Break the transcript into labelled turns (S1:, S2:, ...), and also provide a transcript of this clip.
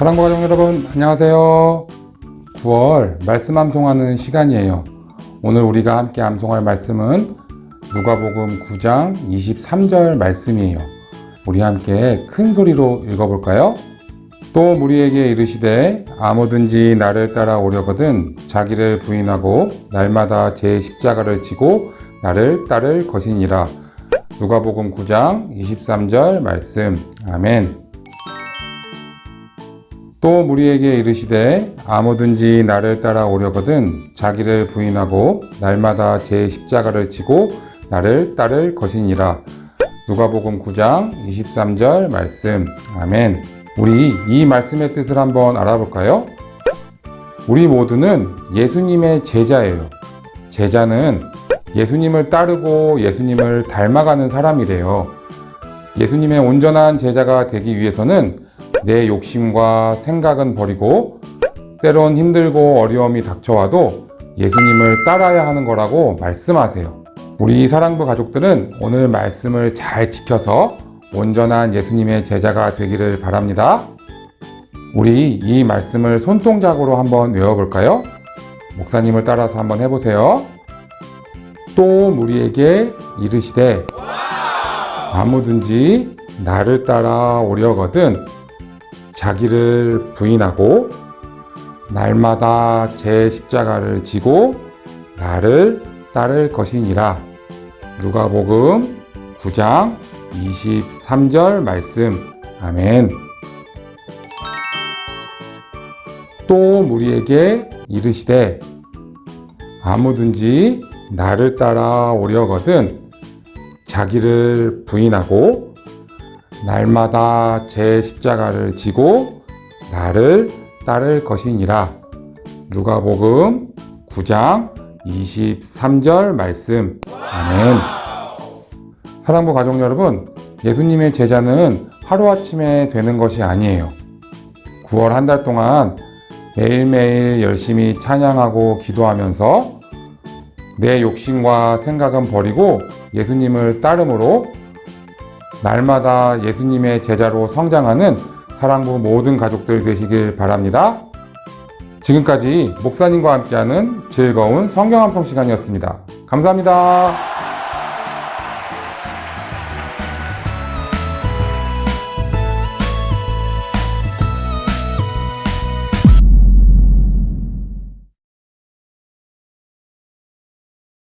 S1: 사랑과 가족 여러분 안녕하세요. 9월 말씀 암송하는 시간이에요. 오늘 우리가 함께 암송할 말씀은 누가복음 9장 23절 말씀이에요. 우리 함께 큰 소리로 읽어볼까요? 또 무리에게 이르시되 아무든지 나를 따라오려거든 자기를 부인하고 날마다 제 십자가를 지고 나를 따를 것이니라. 누가복음 9장 23절 말씀. 아멘 또 무리에게 이르시되 아무든지 나를 따라오려거든 자기를 부인하고 날마다 제 십자가를 지고 나를 따를 것이니라. 누가복음 9장 23절 말씀. 아멘. 우리 이 말씀의 뜻을 한번 알아볼까요? 우리 모두는 예수님의 제자예요. 제자는 예수님을 따르고 예수님을 닮아가는 사람이래요. 예수님의 온전한 제자가 되기 위해서는 내 욕심과 생각은 버리고 때론 힘들고 어려움이 닥쳐와도 예수님을 따라야 하는 거라고 말씀하세요. 우리 사랑부 가족들은 오늘 말씀을 잘 지켜서 온전한 예수님의 제자가 되기를 바랍니다. 우리 이 말씀을 손동작으로 한번 외워볼까요? 목사님을 따라서 한번 해보세요. 또 무리에게 이르시되 아무든지 나를 따라 오려거든 자기를 부인하고 날마다 제 십자가를 지고 나를 따를 것이니라. 누가복음 9장 23절 말씀. 아멘. 또 무리에게 이르시되 아무든지 나를 따라 오려거든 자기를 부인하고 날마다 제 십자가를 지고 나를 따를 것이니라. 누가복음 9장 23절 말씀. 아멘. 사랑부 가족 여러분, 예수님의 제자는 하루아침에 되는 것이 아니에요. 9월 한 달 동안 매일매일 열심히 찬양하고 기도하면서 내 욕심과 생각은 버리고 예수님을 따름으로 날마다 예수님의 제자로 성장하는 사랑부 모든 가족들 되시길 바랍니다. 지금까지 목사님과 함께하는 즐거운 성경함송 시간이었습니다. 감사합니다.